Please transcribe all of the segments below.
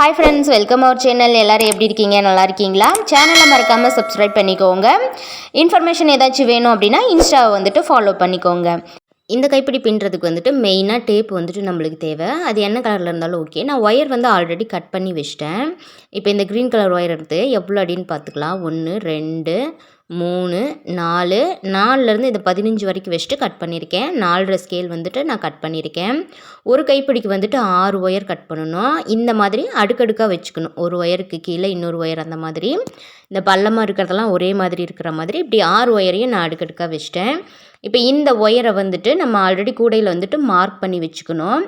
Hi friends welcome our channel எல்லோரும் எப்படி இருக்கீங்க? நல்லா இருக்கீங்களா? சேனலை மறக்காமல் சப்ஸ்கிரைப் பண்ணிக்கோங்க. இன்ஃபர்மேஷன் ஏதாச்சும் வேணும் அப்படின்னா இன்ஸ்டாவை வந்துட்டு ஃபாலோ பண்ணிக்கோங்க. இந்த கைப்பிடி பின்னுறதுக்கு வந்துட்டு மெயினாக டேப் வந்துட்டு நம்மளுக்கு தேவை. அது என்ன கலரில் இருந்தாலும் ஓகே நான் ஒயர் வந்து ஆல்ரெடி கட் பண்ணி வச்சிட்டேன். இப்போ இந்த க்ரீன் கலர் ஒயர் எடுத்து எவ்வளோ அடின்னு பார்த்துக்கலாம். ஒன்று ரெண்டு மூணு நாலு. நாலுலேருந்து இந்த பதினஞ்சு வரைக்கும் வச்சுட்டு கட் பண்ணியிருக்கேன். நாலரை ஸ்கேல் வந்துட்டு நான் கட் பண்ணியிருக்கேன். ஒரு கைப்பிடிக்கு வந்துட்டு ஆறு ஒயர் கட் பண்ணணும். இந்த மாதிரி அடுக்கடுக்காக வச்சுக்கணும். ஒரு ஒயருக்கு கீழே இன்னொரு ஒயர் அந்த மாதிரி. இந்த பள்ளமாக இருக்கிறதெல்லாம் ஒரே மாதிரி இருக்கிற மாதிரி. இப்படி ஆறு ஒயரையும் நான் அடுக்கடுக்காக வச்சிட்டேன். இப்போ இந்த ஒயரை வந்துட்டு நம்ம ஆல்ரெடி கூடையில் வந்துட்டு மார்க் பண்ணி வச்சுக்கணும்.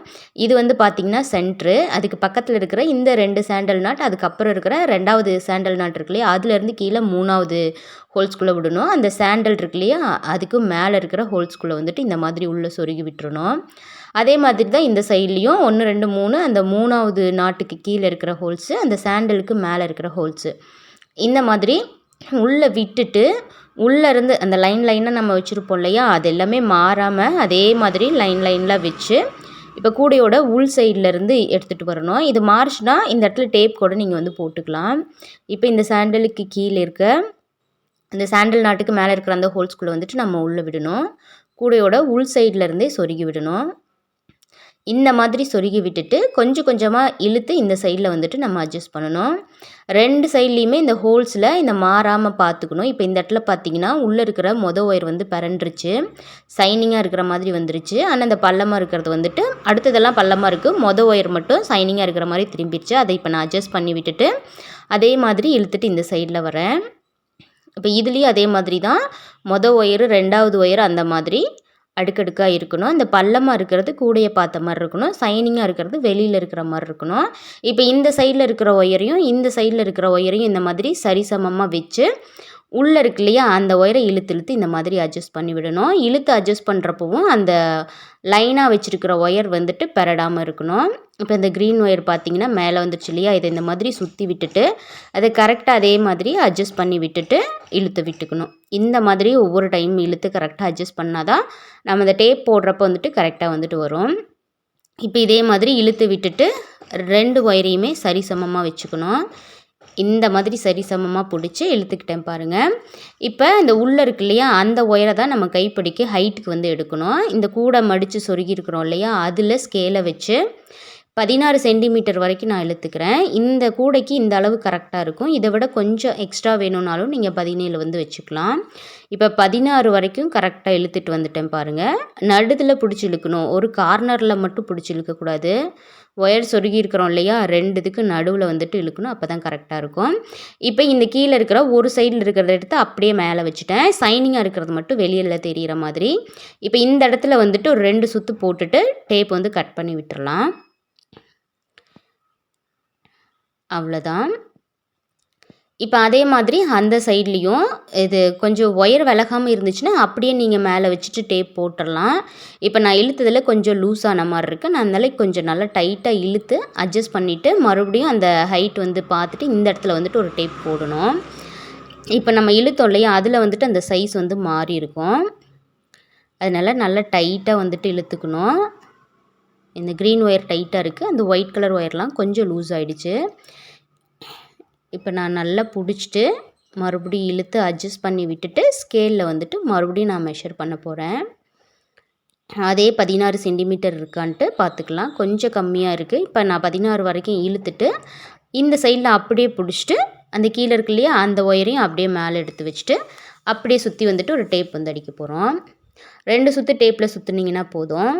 இது வந்து பார்த்திங்கன்னா சென்ட்ரு அதுக்கு பக்கத்தில் இருக்கிற இந்த ரெண்டு சாண்டல் நாட் அதுக்கப்புறம் இருக்கிற ரெண்டாவது சாண்டல் நாட் இருக்கு இல்லையா அதுலேருந்து கீழே மூணாவது ஹோல்ஸ்குள்ளே விடணும். அந்த சாண்டல் இருக்கு இல்லையா அதுக்கு மேலே இருக்கிற ஹோல்ஸ்குள்ளே வந்துட்டு இந்த மாதிரி உள்ளே சொருகி விட்டுறணும். அதே மாதிரி தான் இந்த சைட்லேயும் ஒன்று ரெண்டு மூணு அந்த மூணாவது நாட்டுக்கு கீழே இருக்கிற ஹோல்ஸு அந்த சாண்டலுக்கு மேலே இருக்கிற ஹோல்ஸு இந்த மாதிரி உள்ளே விட்டுட்டு உள்ளேருந்து அந்த லைன் லைனாக நம்ம வச்சுருப்போம் இல்லையா? அது எல்லாமே மாறாமல் அதே மாதிரி லைன் லைனில் வச்சு இப்போ கூடையோட உள் சைட்லேருந்து எடுத்துகிட்டு வரணும். இது மாறுச்சுன்னா இந்த இடத்துல டேப் கூட நீங்கள் வந்து போட்டுக்கலாம். இப்போ இந்த சாண்டலுக்கு கீழே இருக்க இந்த சாண்டல் நாட்டுக்கு மேலே இருக்கிற அந்த ஹோல்ஸ்குள்ளே வந்துட்டு நம்ம உள்ளே விடணும். கூடையோட உள் சைட்லேருந்தே சொருகி விடணும். இந்த மாதிரி சொருகி விட்டுட்டு கொஞ்சம் கொஞ்சமாக இழுத்து இந்த சைடில் வந்துட்டு நம்ம அட்ஜஸ்ட் பண்ணணும். ரெண்டு சைட்லேயுமே இந்த ஹோல்ஸில் இந்த மாறாமல் பார்த்துக்கணும் இப்போ இந்த இடத்துல பார்த்தீங்கன்னா உள்ளே இருக்கிற மொத ஒயர் வந்து பரண்டுருச்சு சைனிங்காக இருக்கிற மாதிரி வந்துருச்சு. ஆனால் இந்த பள்ளமாக இருக்கிறது வந்துட்டு அடுத்ததெல்லாம் பள்ளமாக இருக்குது மொத ஒயர் மட்டும் சைனிங்காக இருக்கிற மாதிரி திரும்பிடுச்சு அதை இப்போ நான் அட்ஜஸ்ட் பண்ணி விட்டுட்டு அதே மாதிரி இழுத்துட்டு இந்த சைடில் வரேன். இப்போ இதுலேயும் அதே மாதிரி தான். மொதல் ஒயரு ரெண்டாவது ஒயர் அந்த மாதிரி அடுக்கடுக்காக இருக்கணும். இந்த பள்ளமாக இருக்கிறது கூடையை பார்த்த மாதிரி இருக்கணும். சைனிங்காக இருக்கிறது வெளியில் இருக்கிற மாதிரி இருக்கணும். இப்போ இந்த சைடில் இருக்கிற ஒயரையும் இந்த சைடில் இருக்கிற ஒயரையும் இந்த மாதிரி சரிசமமாக வச்சு உள்ளே இருக்கு இல்லையா? அந்த ஒயரை இழுத்து இழுத்து இந்த மாதிரி அட்ஜஸ்ட் பண்ணி விடணும். இழுத்து அட்ஜஸ்ட் பண்ணுறப்பவும் அந்த லைனாக வச்சுருக்கிற ஒயர் வந்துட்டு பெறடாமல் இருக்கணும். இப்போ இந்த க்ரீன் ஒயர் பார்த்தீங்கன்னா மேலே வந்துருச்சு இல்லையா? இதை இந்த மாதிரி சுற்றி விட்டுட்டு அதை கரெக்டாக அதே மாதிரி அட்ஜஸ்ட் பண்ணி விட்டுட்டு இழுத்து விட்டுக்கணும். இந்த மாதிரி ஒவ்வொரு டைம் இழுத்து கரெக்டாக அட்ஜஸ்ட் பண்ணால் தான் நம்ம இந்த டேப் போடுறப்ப வந்துட்டு கரெக்டாக வந்துட்டு வரும். இப்போ இதே மாதிரி இழுத்து விட்டுட்டு ரெண்டு ஒயரையுமே சரிசமமாக வச்சுக்கணும். இந்த மாதிரி சரிசமமாக பிடிச்சி இழுத்துக்கிட்டேன் பாருங்கள் இப்போ இந்த உள்ளே இருக்கு இல்லையா அந்த ஒயரை தான் நம்ம கைப்பிடிக்கு ஹைட்டுக்கு வந்து எடுக்கணும். இந்த கூடை மடித்து சொருகி இருக்கிறோம் இல்லையா அதில் ஸ்கேலை வச்சு பதினாறு சென்டிமீட்டர் வரைக்கும் நான் இழுத்துக்கிறேன். இந்த கூடைக்கு இந்த அளவு கரெக்டாக இருக்கும். இதை விட கொஞ்சம் எக்ஸ்ட்ரா வேணும்னாலும் நீங்கள் பதினேழு வந்து வச்சுக்கலாம். இப்போ பதினாறு வரைக்கும் கரெக்டாக இழுத்துட்டு வந்துட்டேன் பாருங்கள் நடுதில் பிடிச்சி இழுக்கணும். ஒரு கார்னரில் மட்டும் பிடிச்சி இழுக்கக்கூடாது. ஒயர் சொருகி இருக்கிறோம் இல்லையா? ரெண்டு இதுக்கு நடுவில் வந்துட்டு இழுக்கணும். அப்போ தான் கரெக்டாக இருக்கும். இப்போ இந்த கீழே இருக்கிற ஒரு சைடில் இருக்கிறத எடுத்து அப்படியே மேலே வச்சுட்டேன். சைனிங்காக இருக்கிறது மட்டும் வெளியில் தெரிகிற மாதிரி. இப்போ இந்த இடத்துல வந்துட்டு ஒரு ரெண்டு சுற்று போட்டுட்டு டேப் வந்து கட் பண்ணி விட்டுடலாம் அவ்வளோதான் இப்போ அதே மாதிரி அந்த சைட்லேயும் இது கொஞ்சம் ஒயர் விலகாமல் இருந்துச்சுன்னா அப்படியே நீங்கள் மேலே வச்சுட்டு டேப் போட்டுடலாம் இப்போ நான் இழுத்ததில் கொஞ்சம் லூஸான மாதிரி இருக்குது நான் அதனால கொஞ்சம் நல்லா டைட்டாக இழுத்து அட்ஜஸ்ட் பண்ணிவிட்டு மறுபடியும் அந்த ஹைட் வந்து பார்த்துட்டு இந்த இடத்துல வந்துட்டு ஒரு டேப் போடணும். இப்போ நம்ம இழுத்தோம் இல்லையா? அதில் வந்துட்டு அந்த சைஸ் வந்து மாறி இருக்கும். அதனால் நல்லா டைட்டாக வந்துட்டு இழுத்துக்கணும். இந்த க்ரீன் ஒயர் டைட்டாக இருக்குது அந்த ஒயிட் கலர் ஒயர்லாம் கொஞ்சம் லூஸ் ஆகிடுச்சு இப்போ நான் நல்லா பிடிச்சிட்டு மறுபடியும் இழுத்து அட்ஜஸ்ட் பண்ணி விட்டுட்டு ஸ்கேலில் வந்துட்டு மறுபடியும் நான் மெஷர் பண்ண போகிறேன் அதே பதினாறு சென்டிமீட்டர் இருக்கான்ட்டு பார்த்துக்கலாம். கொஞ்சம் கம்மியாக இருக்குது இப்போ நான் பதினாறு வரைக்கும் இழுத்துட்டு இந்த சைடில் அப்படியே பிடிச்சிட்டு அந்த கீழே இருக்கு இல்லையா அந்த ஒயரையும் அப்படியே மேலே எடுத்து வச்சுட்டு அப்படியே சுற்றி வந்துட்டு ஒரு டேப் வந்து அடிக்க போகிறோம் ரெண்டு சுற்று டேப்பில் சுற்றுனீங்கன்னா போதும்.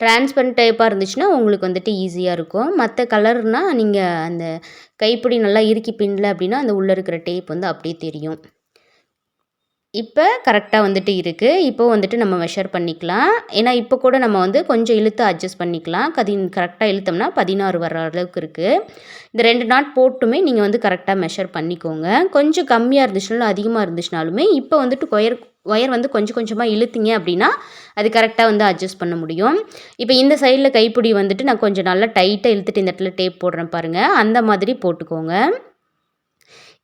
டிரான்ஸ்பரண்ட் டைப்பாக இருந்துச்சுன்னா உங்களுக்கு வந்துட்டு ஈஸியாக இருக்கும். மற்ற கலர்னால் நீங்கள் அந்த கைப்பிடி நல்லா இறுக்கி பின்னல அப்படின்னா அந்த உள்ளே இருக்கிற டேப் வந்து அப்படியே தெரியும். இப்போ கரெக்டாக வந்துட்டு இருக்குது இப்போ வந்துட்டு நம்ம மெஷர் பண்ணிக்கலாம். ஏன்னா இப்போ கூட நம்ம வந்து கொஞ்சம் இழுத்து அட்ஜஸ்ட் பண்ணிக்கலாம். கதி கரெக்டாக இழுத்தோம்னா பதினாறு வர அளவுக்கு இருக்குது இந்த ரெண்டு நாட் போட்டுமே நீங்கள் வந்து கரெக்டாக மெஷர் பண்ணிக்கோங்க. கொஞ்சம் கம்மியாக இருந்துச்சுனாலும் அதிகமாக இருந்துச்சுனாலுமே இப்போ வந்துட்டு கொயர் ஒயர் வந்து கொஞ்சம் கொஞ்சமாக இழுத்திங்க அப்படின்னா அது கரெக்டாக வந்து அட்ஜஸ்ட் பண்ண முடியும். இப்போ இந்த சைடில் கைப்பிடி வந்துட்டு நான் கொஞ்சம் நல்லா டைட்டாக இழுத்துட்டு இந்த இடத்துல டேப் போடுறேன் பாருங்கள் அந்த மாதிரி போட்டுக்கோங்க.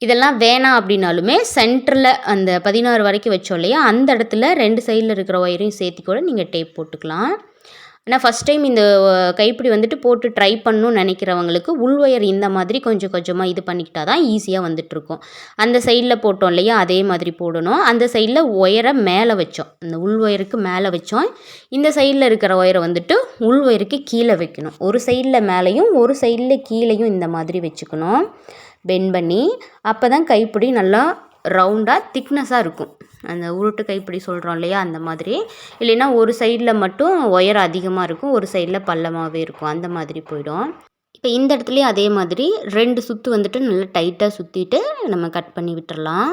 இதெல்லாம் வேணாம் அப்படின்னாலுமே சென்டரில் அந்த பதினாறு வரைக்கும் வச்சோம் இல்லையா அந்த இடத்துல ரெண்டு சைடில் இருக்கிற ஒயரையும் சேர்த்து கூட நீங்கள் டேப் போட்டுக்கலாம். ஆனால் ஃபஸ்ட் டைம் இந்த கைப்பிடி வந்துட்டு போட்டு ட்ரை பண்ணணும்னு நினைக்கிறவங்களுக்கு உள் ஒயர் இந்த மாதிரி கொஞ்சம் கொஞ்சமாக இது பண்ணிக்கிட்டா தான் ஈஸியாக வந்துட்டுருக்கும். அந்த சைடில் போட்டோம் இல்லையா? அதே மாதிரி போடணும். அந்த சைடில் ஒயரை மேலே வச்சோம். அந்த உள் ஒயருக்கு மேலே வச்சோம். இந்த சைடில் இருக்கிற ஒயரை வந்துட்டு உள் ஒயருக்கு கீழே வைக்கணும். ஒரு சைடில் மேலேயும் ஒரு சைடில் கீழேயும் இந்த மாதிரி வச்சுக்கணும். பெண்ட் பண்ணி அப்போ தான் கைப்பிடி நல்லா ரவுண்டாக திக்னஸாக இருக்கும். அந்த உருட்டு கைப்பிடி சொல்கிறோம் இல்லையா அந்த மாதிரி. இல்லைன்னா ஒரு சைடில் மட்டும் ஒயர் அதிகமாக இருக்கும் ஒரு சைடில் பள்ளமாகவே இருக்கும் அந்த மாதிரி போயிடும். இப்போ இந்த இடத்துலையும் அதே மாதிரி ரெண்டு சுற்று வந்துட்டு நல்லா டைட்டாக சுற்றிட்டு நம்ம கட் பண்ணி விட்டுறலாம்.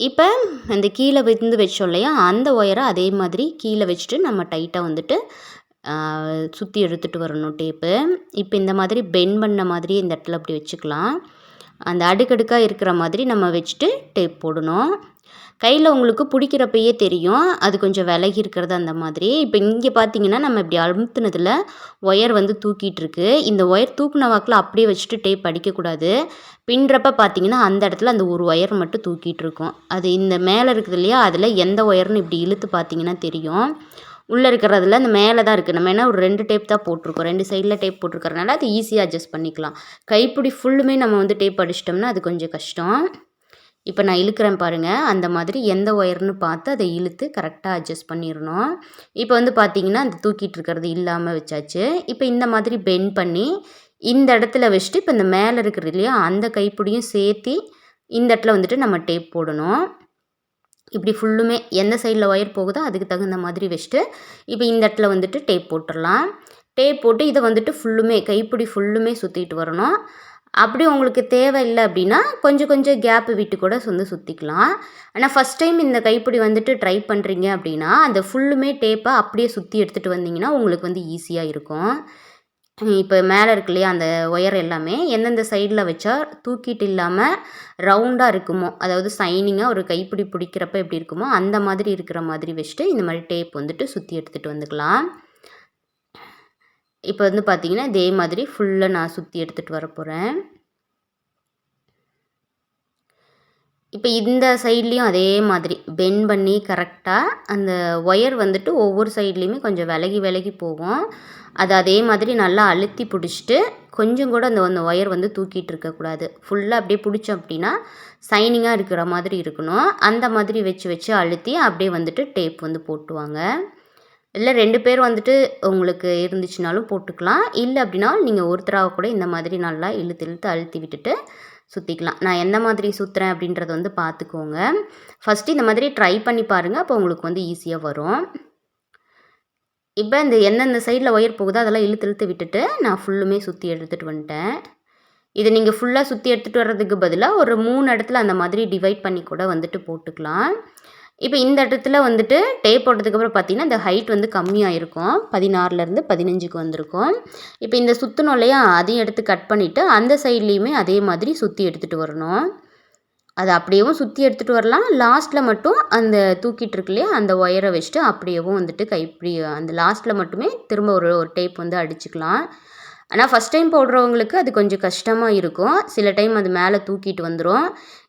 இப்போ அந்த கீழே விழுந்து வச்சோம் இல்லையா அந்த ஒயரை அதே மாதிரி கீழே வச்சுட்டு நம்ம டைட்டாக வந்துட்டு சுற்றி எடுத்துகிட்டு வரணும் டேப்பு இப்போ இந்த மாதிரி பெண்ட் பண்ண மாதிரி இந்த இடத்துல அப்படி வச்சுக்கலாம். அந்த அடுக்கடுக்காக இருக்கிற மாதிரி நம்ம வச்சுட்டு டேப் போடணும். கையில் உங்களுக்கு பிடிக்கிறப்பையே தெரியும். அது கொஞ்சம் விலகி இருக்கிறது அந்த மாதிரி. இப்போ இங்கே பார்த்தீங்கன்னா நம்ம இப்படி அழுத்தினதில் ஒயர் வந்து தூக்கிட்டுருக்கு இந்த ஒயர் தூக்குன வாக்கில் அப்படியே வச்சுட்டு டேப் அடிக்கக்கூடாது. பின்றப்ப பார்த்தீங்கன்னா அந்த இடத்துல அந்த ஒரு ஒயர் மட்டும் தூக்கிட்டு இருக்கும். அது இந்த மேலே இருக்குது இல்லையா? அதில் எந்த ஒயர்னு இப்படி இழுத்து பார்த்தீங்கன்னா தெரியும். உள்ளே இருக்கிறதுல அந்த மேலே தான் இருக்குது நம்ம என்ன ஒரு ரெண்டு டேப் தான் போட்டிருக்கோம். ரெண்டு சைடில் டேப் போட்டிருக்கறனால அது ஈஸியாக அட்ஜஸ்ட் பண்ணிக்கலாம். கைப்பிடி ஃபுல்லுமே நம்ம வந்து டேப் அடிச்சிட்டோம்னா அது கொஞ்சம் கஷ்டம். இப்போ நான் இழுக்கிறேன் பாருங்கள் அந்த மாதிரி எந்த ஒயர்னு பார்த்து அதை இழுத்து கரெக்டாக அட்ஜஸ்ட் பண்ணிடணும் இப்போ வந்து பார்த்தீங்கன்னா அந்த தூக்கிட்டு இருக்கிறது இல்லாமல் வச்சாச்சு. இப்போ இந்த மாதிரி பெண்ட் பண்ணி இந்த இடத்துல வச்சுட்டு இப்போ இந்த மேலே இருக்கிறது இல்லையா? அந்த கைப்பிடியும் சேர்த்து இந்த இடத்துல வந்துட்டு நம்ம டேப் போடணும். இப்படி ஃபுல்லுமே எந்த சைடில் ஒயர் போகுதோ அதுக்கு தகுந்த மாதிரி வச்சுட்டு இப்போ இந்த இடத்துல வந்துட்டு டேப் போட்டுடலாம். டேப் போட்டு இதை வந்துட்டு ஃபுல்லுமே கைப்பிடி ஃபுல்லுமே சுற்றிட்டு வரணும். அப்படி உங்களுக்கு தேவையில்லை அப்படின்னா கொஞ்சம் கொஞ்சம் கேப்பு விட்டு கூட வந்து சுற்றிக்கலாம் ஆனால் ஃபஸ்ட் டைம் இந்த கைப்பிடி வந்துட்டு ட்ரை பண்ணுறீங்க அப்படின்னா அந்த ஃபுல்லுமே டேப்பை அப்படியே சுற்றி எடுத்துகிட்டு வந்தீங்கன்னா உங்களுக்கு வந்து ஈஸியாக இருக்கும். இப்போ மேலே இருக்கு இல்லையா அந்த ஒயர் எல்லாமே எந்தெந்த சைடில் வச்சா தூக்கிட்டு இல்லாமல் ரவுண்டாக இருக்குமோ அதாவது சைனிங்காக ஒரு கைப்பிடி பிடிக்கிறப்ப எப்படி இருக்குமோ அந்த மாதிரி இருக்கிற மாதிரி வச்சுட்டு இந்த மாதிரி டேப் வந்துட்டு சுற்றி எடுத்துகிட்டு வந்துக்கலாம். இப்போ வந்து பார்த்திங்கன்னா இதே மாதிரி ஃபுல்லாக நான் சுற்றி எடுத்துகிட்டு வர போகிறேன் இப்போ இந்த சைட்லேயும் அதே மாதிரி பெண்ட் பண்ணி கரெக்டாக அந்த ஒயர் வந்துட்டு ஒவ்வொரு சைட்லேயுமே கொஞ்சம் விலகி விலகி போகும். அது அதே மாதிரி நல்லா அழுத்தி பிடிச்சிட்டு கொஞ்சம் கூட அந்த அந்த ஒயர் வந்து தூக்கிட்டு இருக்கக்கூடாது ஃபுல்லாக அப்படியே பிடிச்சோம் அப்படின்னா சைனிங்காக இருக்கிற மாதிரி இருக்கணும். அந்த மாதிரி வச்சு வச்சு அழுத்தி அப்படியே வந்துட்டு டேப் வந்து போட்டுவாங்க. இல்லை ரெண்டு பேர் வந்துட்டு உங்களுக்கு இருந்துச்சுனாலும் போட்டுக்கலாம். இல்லை அப்படின்னா நீங்கள் ஒருத்தராக கூட இந்த மாதிரி நல்லா இழுத்து இழுத்து அழுத்தி விட்டுட்டு சுற்றிக்கலாம் நான் எந்த மாதிரி சுற்றுறேன் அப்படின்றத வந்து பார்த்துக்கோங்க ஃபஸ்ட்டு இந்த மாதிரி ட்ரை பண்ணி பாருங்கள் அப்போ உங்களுக்கு வந்து ஈஸியாக வரும். இப்போ இந்த எந்தெந்த சைடில் ஒயர் போகுதோ அதெல்லாம் இழுத்து இழுத்து விட்டுட்டு நான் ஃபுல்லுமே சுற்றி எடுத்துகிட்டு வந்துட்டேன். இதை நீங்கள் ஃபுல்லாக சுற்றி எடுத்துகிட்டு வர்றதுக்கு பதிலாக ஒரு மூணு இடத்துல அந்த மாதிரி டிவைட் பண்ணி கூட வந்துட்டு போட்டுக்கலாம். இப்போ இந்த இடத்துல வந்துட்டு டேப் போட்டதுக்கப்புறம் பார்த்தீங்கன்னா இந்த ஹைட் வந்து கம்மியாக இருக்கும் பதினாறுலேருந்து பதினஞ்சுக்கு வந்திருக்கும். இப்போ இந்த சுற்றணும் இல்லையா அதையும் எடுத்து கட் பண்ணிவிட்டு அந்த சைட்லேயுமே அதே மாதிரி சுற்றி எடுத்துகிட்டு வரணும். அது அப்படியேவும் சுற்றி எடுத்துகிட்டு வரலாம். லாஸ்ட்டில் மட்டும் அந்த தூக்கிட்டு இருக்கு இல்லையா அந்த ஒயரை வச்சுட்டு அப்படியேவும் வந்துட்டு கைப்பிடி அந்த லாஸ்ட்டில் மட்டுமே திரும்ப ஒரு ஒரு டேப் வந்து அடிச்சுக்கலாம். ஆனால் ஃபஸ்ட் டைம் போடுறவங்களுக்கு அது கொஞ்சம் கஷ்டமாக இருக்கும். சில டைம் அது மேலே தூக்கிட்டு வந்துடும்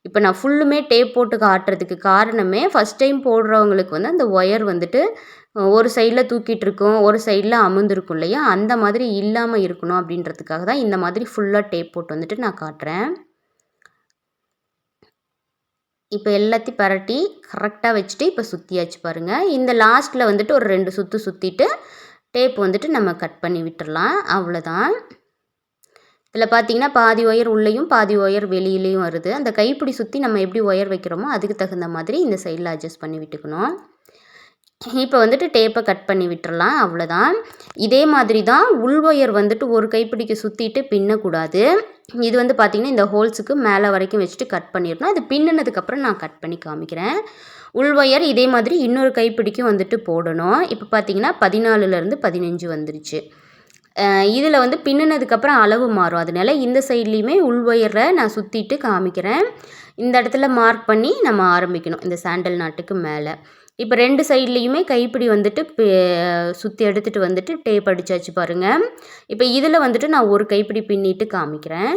இப்போ நான் ஃபுல்லுமே டேப் போட்டு காட்டுறதுக்கு காரணமே ஃபஸ்ட் டைம் போடுறவங்களுக்கு வந்து அந்த ஒயர் வந்துட்டு ஒரு சைடில் தூக்கிட்டு இருக்கும் ஒரு சைடில் அமுந்திருக்கும் இல்லையா? அந்த மாதிரி இல்லாமல் இருக்கணும் அப்படின்றதுக்காக தான் இந்த மாதிரி ஃபுல்லாக டேப் போட்டு வந்துட்டு நான் காட்டுறேன். இப்போ எல்லாத்தையும் பரட்டி கரெக்டாக வச்சுட்டு இப்போ சுற்றியாச்சு பாருங்கள் இந்த லாஸ்ட்டில் வந்துட்டு ஒரு ரெண்டு சுற்று சுற்றிட்டு டேப் வந்துட்டு நம்ம கட் பண்ணி விட்டுடலாம் அவ்வளோதான். இதில் பார்த்தீங்கன்னா பாதி ஒயர் உள்ளேயும் பாதி ஒயர் வெளியிலையும் வருது. அந்த கைப்பிடி சுற்றி நம்ம எப்படி ஒயர் வைக்கிறோமோ அதுக்கு தகுந்த மாதிரி இந்த சைடில் அட்ஜஸ்ட் பண்ணி விட்டுக்கணும். இப்போ வந்துட்டு டேப்பை கட் பண்ணி விட்டுறலாம். அவ்வளோதான். இதே மாதிரி தான் உள் ஒயர் வந்துட்டு ஒரு கைப்பிடிக்கு சுற்றிட்டு பின்னக்கூடாது. இது வந்து பார்த்திங்கன்னா இந்த ஹோல்ஸுக்கு மேலே வரைக்கும் வச்சுட்டு கட் பண்ணிடணும். அது பின்னினதுக்கப்புறம் நான் கட் பண்ணி காமிக்கிறேன். உள் ஒயர் இதே மாதிரி இன்னொரு கைப்பிடிக்கும் வந்துட்டு போடணும். இப்போ பார்த்தீங்கன்னா பதினாலுலேருந்து பதினஞ்சு வந்துருச்சு. இதில் வந்து பின்னினதுக்கப்புறம் அளவு மாறும். அதனால இந்த சைட்லேயுமே உள் ஒயரை நான் சுற்றிட்டு காமிக்கிறேன். இந்த இடத்துல மார்க் பண்ணி நம்ம ஆரம்பிக்கணும். இந்த சாண்டல் நாட்டுக்கு மேலே. இப்போ ரெண்டு சைட்லேயுமே கைப்பிடி வந்துட்டு சுற்றி எடுத்துகிட்டு வந்துட்டு டேப் அடிச்சாச்சு பாருங்கள் இப்போ இதில் வந்துட்டு நான் ஒரு கைப்பிடி பின்னிட்டு காமிக்கிறேன்.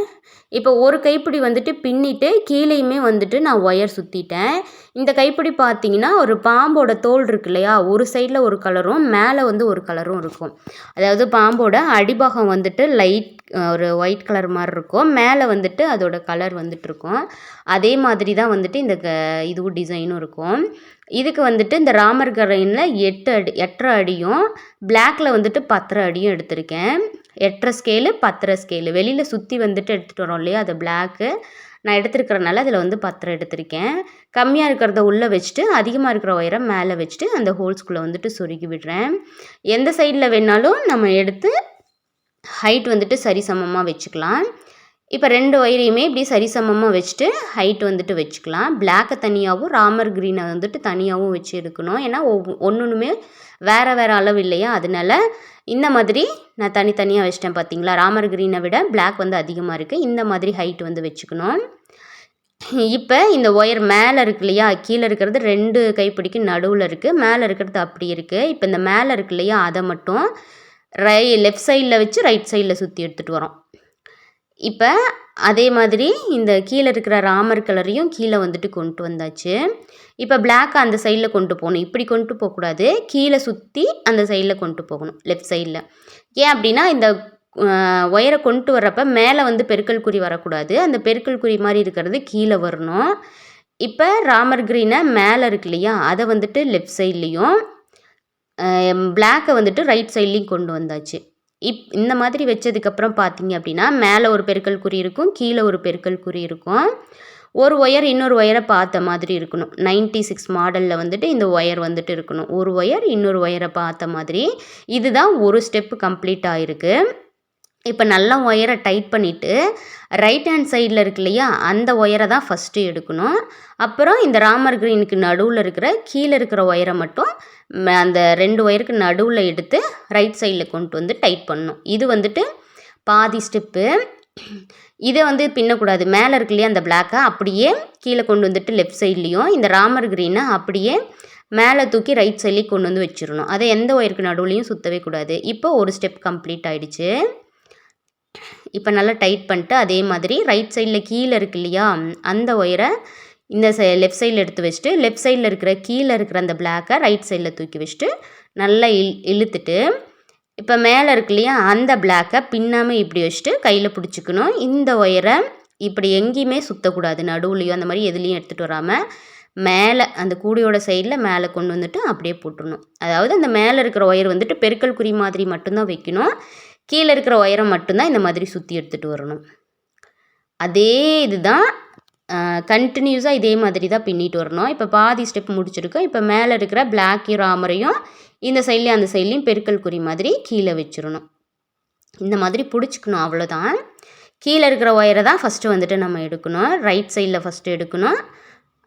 இப்போ ஒரு கைப்பிடி வந்துட்டு பின்னிட்டு கீழேயுமே வந்துட்டு நான் ஒயர் சுற்றிட்டேன் இந்த கைப்பிடி பார்த்தீங்கன்னா ஒரு பாம்போட தோல் இருக்கு இல்லையா? ஒரு சைடில் ஒரு கலரும் மேலே வந்து ஒரு கலரும் இருக்கும். அதாவது பாம்போட அடிபாகம் வந்துட்டு லைட் ஒரு ஒயிட் கலர் மாதிரி இருக்கும். மேலே வந்துட்டு அதோட கலர் வந்துட்டு இருக்கும். அதே மாதிரி தான் வந்துட்டு இந்த க இதுவும் டிசைனும் இருக்கும். இதுக்கு வந்துட்டு இந்த ராமர் கரைனில் எட்டு அடி எட்டரை அடியும் பிளாக்கில் வந்துட்டு பத்தரை அடியும் எடுத்திருக்கேன். எட்டரை ஸ்கேலு பத்தரை ஸ்கேலு வெளியில் சுற்றி வந்துட்டு எடுத்துகிட்டு வரோம் இல்லையா அது பிளாக்கு நான் எடுத்துருக்கிறனால அதில் வந்து பத்திரம் எடுத்திருக்கேன். கம்மியாக இருக்கிறத உள்ளே வச்சுட்டு அதிகமாக இருக்கிற ஒயரை மேலே வச்சுட்டு அந்த ஹோல்ஸ்குள்ளே வந்துட்டு சொருகி விடுறேன். எந்த சைடில் வேணாலும் நம்ம எடுத்து ஹைட் வந்துட்டு சரிசமமாக வச்சுக்கலாம். இப்போ ரெண்டு ஒயரையுமே இப்படி சரிசமமாக வச்சுட்டு ஹைட் வந்துட்டு வச்சுக்கலாம். பிளாக்கை தனியாகவும் ராமர் க்ரீனை வந்துட்டு தனியாகவும் வச்சு எடுக்கணும். ஏன்னா ஒவ் ஒன்றுமே வேறு வேறு அளவு இல்லையா? அதனால இந்த மாதிரி நான் தனித்தனியாக வச்சிட்டேன் பார்த்தீங்களா ராமர் க்ரீனை விட பிளாக் வந்து அதிகமாக இருக்குது இந்த மாதிரி ஹைட் வந்து வச்சுக்கணும். இப்போ இந்த ஒயர் மேலே இருக்கு இல்லையா? கீழே இருக்கிறது ரெண்டு கைப்பிடிக்கு நடுவில் இருக்குது மேலே இருக்கிறது அப்படி இருக்குது இப்போ இந்த மேலே இருக்கு இல்லையா? அதை மட்டும் ரை லெஃப்ட் சைடில் வச்சு ரைட் சைடில் சுற்றி எடுத்துகிட்டு வரோம். இப்போ அதே மாதிரி இந்த கீழே இருக்கிற ராமர் கலரையும் கீழே வந்துட்டு கொண்டு வந்தாச்சு. இப்போ பிளாக் அந்த சைடில் கொண்டு போகணும். இப்படி கொண்டு போகக்கூடாது. கீழே சுற்றி அந்த சைடில் கொண்டு போகணும். லெஃப்ட் சைடில் ஏன் அப்படின்னா இந்த ஒயரை கொண்டு வர்றப்ப மேலே வந்து பெருக்கல் குறி வரக்கூடாது. அந்த பெருக்கல் குறி மாதிரி இருக்கிறது கீழே வரணும். இப்போ ராமர் க்ரீனை மேலே இருக்கு இல்லையா? அதை வந்துட்டு லெஃப்ட் சைட்லேயும் பிளாக்கை வந்துட்டு ரைட் சைட்லேயும் கொண்டு வந்தாச்சு. இப் இந்த மாதிரி வச்சதுக்கப்புறம் பார்த்தீங்க அப்படின்னா மேலே ஒரு பெருக்கல் குறி இருக்கும் கீழே ஒரு பெருக்கல் குறி இருக்கும். ஒரு ஒயர் இன்னொரு ஒயரை பார்த்த மாதிரி இருக்கணும். நைன்ட்டி சிக்ஸ் மாடலில் வந்துட்டு இந்த ஒயர் வந்துட்டு இருக்கணும். ஒரு ஒயர் இன்னொரு ஒயரை பார்த்த மாதிரி. இதுதான் ஒரு ஸ்டெப்பு கம்ப்ளீட் ஆகிருக்கு இப்போ நல்லா ஒயரை டைட் பண்ணிவிட்டு ரைட் ஹேண்ட் சைடில் இருக்கு இல்லையா அந்த ஒயரை தான் ஃபஸ்ட்டு எடுக்கணும். அப்புறம் இந்த ராமர் க்ரீனுக்கு நடுவில் இருக்கிற கீழே இருக்கிற ஒயரை மட்டும் அந்த ரெண்டு ஒயருக்கு நடுவில் எடுத்து ரைட் சைடில் கொண்டு வந்து டைட் பண்ணணும். இது வந்துட்டு பாதி ஸ்டெப்பு இதை வந்து பின்னக்கூடாது. மேலே இருக்கு இல்லையா அந்த பிளாக்கை அப்படியே கீழே கொண்டு வந்துட்டு லெஃப்ட் சைட்லேயும் இந்த ராமர் க்ரீனை அப்படியே மேலே தூக்கி ரைட் சைட்லேயும் கொண்டு வந்து வச்சிடணும். அதை எந்த ஒயருக்கு நடுவுலையும் சுற்றவே கூடாது. இப்போ ஒரு ஸ்டெப் கம்ப்ளீட் ஆகிடுச்சு இப்போ நல்லா டைட் பண்ணிட்டு அதே மாதிரி ரைட் சைடில் கீழே இருக்கு இல்லையா? அந்த ஒயரை இந்த சை லெஃப்ட் சைடில் எடுத்து வச்சுட்டு லெஃப்ட் சைடில் இருக்கிற கீழே இருக்கிற அந்த பிளாக்கை ரைட் சைடில் தூக்கி வச்சுட்டு நல்லா இல் இழுத்துட்டு இப்போ மேலே இருக்கு இல்லையா? அந்த பிளாக்கை பின்னாமல் இப்படி வச்சுட்டு கையில் பிடிச்சிக்கணும். இந்த ஒயரை இப்படி எங்கேயுமே சுற்றக்கூடாது நடுவுலையும் அந்த மாதிரி எதுலேயும் எடுத்துகிட்டு வராமல் மேலே அந்த கூடையோட சைடில் மேலே கொண்டு வந்துட்டு அப்படியே போட்டுடணும் அதாவது அந்த மேலே இருக்கிற ஒயர் வந்துட்டு பெருக்கல் குறி மாதிரி மட்டும்தான் வைக்கணும். கீழே இருக்கிற ஒயரை மட்டும்தான் இந்த மாதிரி சுற்றி எடுத்துகிட்டு வரணும். அதே இதுதான் கண்டினியூஸாக இதே மாதிரி தான் பின்னிட்டு வரணும். இப்போ பாதி ஸ்டெப் முடிச்சிருக்கோம். இப்போ மேலே இருக்கிற பிளாக் ராமரையும் இந்த சைட்லேயும் அந்த சைட்லேயும் பெருக்கல் குறி மாதிரி கீழே வச்சிடணும் இந்த மாதிரி பிடிச்சிக்கணும் அவ்வளோதான் கீழே இருக்கிற ஒயரை தான் ஃபஸ்ட்டு வந்துட்டு நம்ம எடுக்கணும். ரைட் சைடில் ஃபஸ்ட்டு எடுக்கணும்.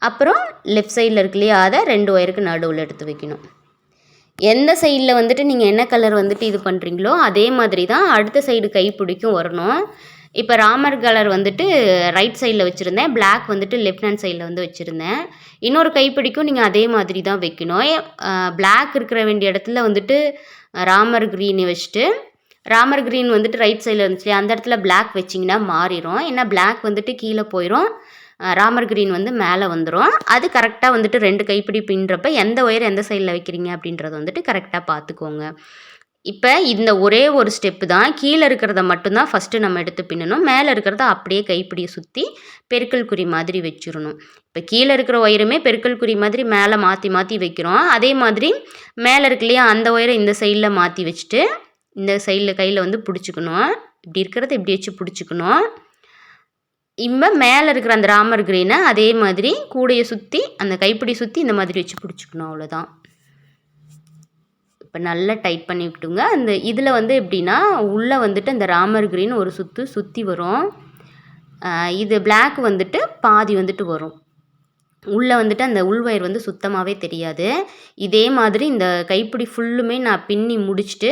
அப்புறம் லெஃப்ட் சைடில் இருக்கு அதை ரெண்டு ஒயருக்கு நடுவில் எடுத்து வைக்கணும். எந்த சைடில் வந்துட்டு நீங்கள் என்ன கலர் வந்துட்டு இது பண்ணுறீங்களோ அதே மாதிரி தான் அடுத்த சைடு கை பிடிக்கும் வரணும். இப்போ ராமர் கலர் வந்துட்டு ரைட் சைடில் வச்சுருந்தேன் பிளாக் வந்துட்டு லெஃப்ட் ஹேண்ட் சைடில் வந்து வச்சுருந்தேன். இன்னொரு கைப்பிடிக்கும் நீங்கள் அதே மாதிரி தான் வைக்கணும் பிளாக் இருக்கிற வேண்டிய இடத்துல வந்துட்டு ராமர் க்ரீனை வச்சுட்டு ராமர் க்ரீன் வந்துட்டு ரைட் சைடில் இருந்துச்சு அந்த இடத்துல பிளாக் வச்சிங்கன்னா மாறிடும் ஏன்னா பிளாக் வந்துட்டு கீழே போயிடும் ராமர் கிரீன் வந்து மேலே வந்துடும் அது கரெக்டாக வந்துட்டு ரெண்டு கைப்பிடி பின்னுறப்ப எந்த ஒயர் எந்த சைடில் வைக்கிறீங்க அப்படின்றத வந்துட்டு கரெக்டாக பார்த்துக்கோங்க. இப்போ இந்த ஒரே ஒரு ஸ்டெப்பு தான். கீழே இருக்கிறத மட்டும்தான் ஃபஸ்ட்டு நம்ம எடுத்து பின்னணும். மேலே இருக்கிறத அப்படியே கைப்பிடியை சுற்றி பெருக்கல் குறி மாதிரி வச்சிடணும். இப்போ கீழே இருக்கிற ஒயருமே பெருக்கல் குறி மாதிரி மேலே மாற்றி மாற்றி வைக்கிறோம். அதே மாதிரி மேலே இருக்கு இல்லையா அந்த ஒயரை இந்த சைடில் மாற்றி வச்சுட்டு இந்த சைடில் கையில் வந்து பிடிச்சிக்கணும். இப்படி இருக்கிறத இப்படி வச்சு பிடிச்சிக்கணும். இப்போ மேலே இருக்கிற அந்த ராமர் கிரீனை அதே மாதிரி கூடையை சுற்றி அந்த கைப்பிடி சுற்றி இந்த மாதிரி வச்சு பிடிச்சிக்கணும் அவ்வளோதான் இப்போ நல்லா டைட் பண்ணி விட்டுங்க. அந்த இதில் வந்து எப்படின்னா உள்ளே வந்துட்டு அந்த ராமர் கிரீன் ஒரு சுற்று சுற்றி வரும். இது பிளாக் வந்துட்டு பாதி வந்துட்டு வரும். உள்ளே வந்துட்டு அந்த உள்வயர் வந்து சுத்தமாகவே தெரியாது. இதே மாதிரி இந்த கைப்பிடி ஃபுல்லுமே நான் பின்னி முடிச்சுட்டு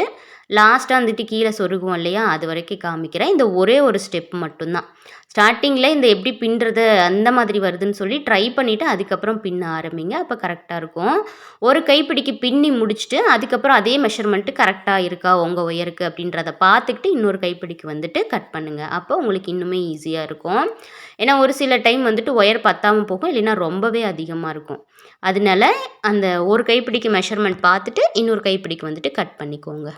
லாஸ்ட்டாக வந்துட்டு கீழே சொருகுவோம் இல்லையா? அது வரைக்கும் காமிக்கிறேன். இந்த ஒரே ஒரு ஸ்டெப் மட்டும்தான். ஸ்டார்டிங்கில் இந்த எப்படி பின்னுறது அந்த மாதிரி வருதுன்னு சொல்லி ட்ரை பண்ணிவிட்டு அதுக்கப்புறம் பின்ன ஆரம்பிங்க. அப்போ கரெக்டாக இருக்கும். ஒரு கைப்பிடிக்கு பின்னி முடிச்சுட்டு அதுக்கப்புறம் அதே மெஷர்மெண்ட்டு கரெக்டாக இருக்கா? உங்கள் ஒயருக்கு அப்படின்றத பார்த்துக்கிட்டு இன்னொரு கைப்பிடிக்கு வந்துட்டு கட் பண்ணுங்கள் அப்போ உங்களுக்கு இன்னுமே ஈஸியாக இருக்கும். ஏன்னா ஒரு சில டைம் வந்துட்டு ஒயர் பத்தாமல் போகும். இல்லைன்னா ரொம்பவே அதிகமாக இருக்கும். அதனால அந்த ஒரு கைப்பிடிக்கு மெஷர்மெண்ட் பார்த்துட்டு இன்னொரு கைப்பிடிக்கு வந்துட்டு கட் பண்ணிக்கோங்க.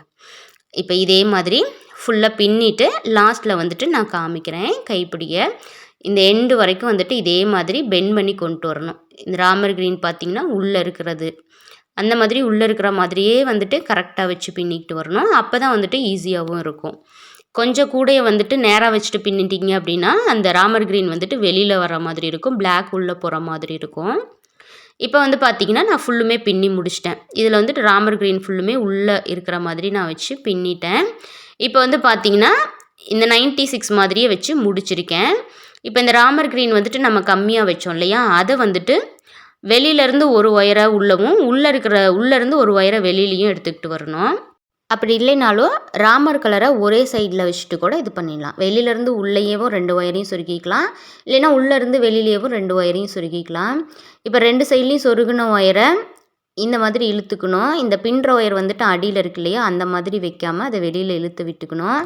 இப்போ இதே மாதிரி ஃபுல்லாக பின்னிட்டு லாஸ்ட்டில் வந்துட்டு நான் காமிக்கிறேன் கைப்பிடியை. இந்த எண்டு வரைக்கும் வந்துட்டு இதே மாதிரி பெண்ட் பண்ணி கொண்டு வரணும். இந்த ராமர் க்ரீன் பார்த்திங்கன்னா உள்ளே இருக்கிறது. அந்த மாதிரி உள்ளே இருக்கிற மாதிரியே வந்துட்டு கரெக்டாக வச்சு பின்னிக்கிட்டு வரணும். அப்போ தான் வந்துட்டு ஈஸியாகவும் இருக்கும். கொஞ்சம் கூடையை வந்துட்டு நேராக வச்சுட்டு பின்னிட்டீங்க அப்படின்னா அந்த ராமர் க்ரீன் வந்துட்டு வெளியில் வர மாதிரி இருக்கும். பிளாக் உள்ளே போகிற மாதிரி இருக்கும். இப்போ வந்து பார்த்திங்கன்னா நான் ஃபுல்லுமே பின்னி முடிச்சிட்டேன். இதில் வந்துட்டு ராமர் க்ரீன் ஃபுல்லுமே உள்ளே இருக்கிற மாதிரி நான் வச்சு பின்னிட்டேன். இப்போ வந்து பார்த்திங்கன்னா இந்த நைன்ட்டி சிக்ஸ் மாதிரியே வச்சு முடிச்சிருக்கேன். இப்போ இந்த ராமர் க்ரீன் வந்துட்டு நம்ம கம்மியாக வச்சோம் இல்லையா? அதை வந்துட்டு வெளியிலேருந்து ஒரு ஒயரை உள்ளவும் உள்ளே இருக்கிற உள்ளேருந்து ஒரு ஒயரை வெளியிலையும் எடுத்துக்கிட்டு வரணும். அப்படி இல்லைனாலும் ராமர் கலரை ஒரே சைடில் வச்சுட்டு கூட இது பண்ணிடலாம். வெளியிலேருந்து உள்ளேயேவும் ரெண்டு ஒயரையும் சுருக்கிக்கலாம். இல்லைன்னா உள்ளேருந்து வெளியிலேயேவும் ரெண்டு ஒயரையும் சுருக்கிக்கலாம். இப்போ ரெண்டு சைட்லேயும் சொருகின ஒயரை இந்த மாதிரி இழுத்துக்கணும். இந்த பின்ற ஒயர் வந்துட்டு அடியில் இருக்கு இல்லையா அந்த மாதிரி வைக்காமல் அதை வெளியில் இழுத்து விட்டுக்கணும்.